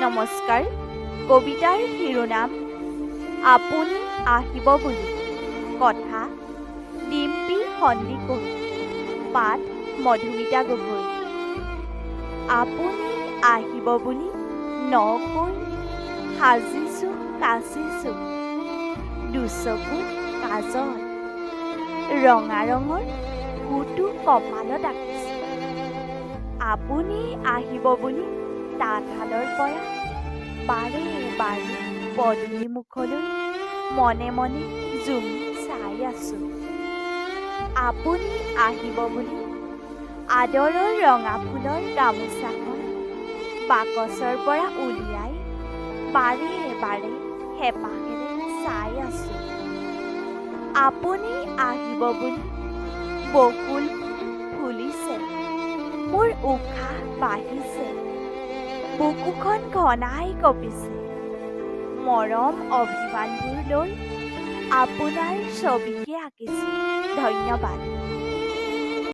নমস্কাৰ। কবিতাৰ শিৰোনাম, আপুনি আহিব বুলি। কথা, ডিম্পী সন্দিকৈ পাঠ, মধুমিতা গগৈ। আপুনি আহিব বুলি নকৈ সাজিছোঁ কাচিছোঁ দুচকু কাজল। ৰঙা ৰঙৰ কুটো কপালত আঁকিছোঁ। আপুনি আহিব বুলি তাঁতশালৰ পৰা বাৰে বাৰে পদূলি মুখলৈ মনে মনে জুমি চাই আছোঁ। আপুনি আহিব বুলি আদৰৰ ৰঙা ফুলৰ গামোচাখন বাকচৰ পৰা উলিয়াই বাৰে বাৰে হেঁপাহেৰে চাই আছোঁ। আপুনি আহিব বুলি বকুল ফুলিছে। মোৰ উশাহ বাঢ়িছে। বুকুখন ঘনাই কঁপিছে। মৰম অভিমানবোৰ লৈ আপোনাৰ ছবিকে আঁকিছোঁ। ধন্যবাদ।